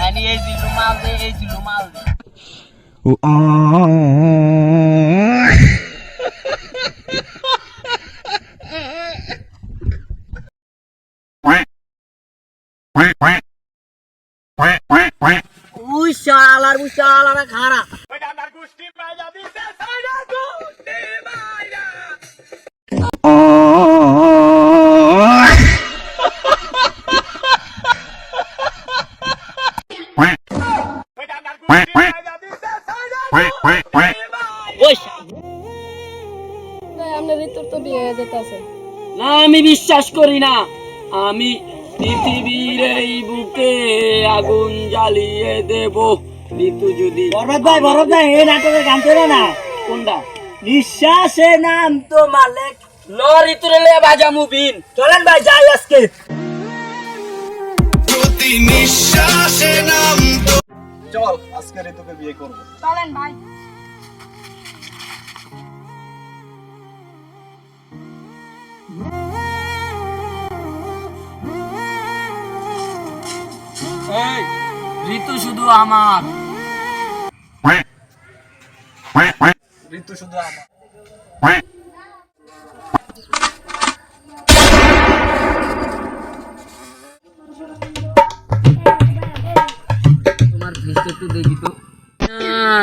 হ্যানি এই জিলু মাল দে এই জিলু মাল দে উই শালার উই শালার খারা না আমি বিশ্বাস করি না। আমি পৃথিবীর এই বুকে আগুন জ্বালিয়ে দেব। ঋতু যদি বরবাদ ভাই বরবাদ ভাই এই নাটকের গান করে না। কোনটা? নিঃশ্বাসে নাম তো মালিক। ল চলেন ভাই যাই আজকে। চল আজকে ঋতুকে বিয়ে করব। চলেন ভাই এই ঋতু শুধু আমার। ঋতু শুধু আমার।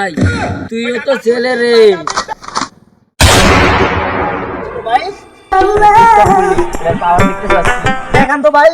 নাই তুইও তো ছেলে রে। ভাই। দেখান তো ভাই।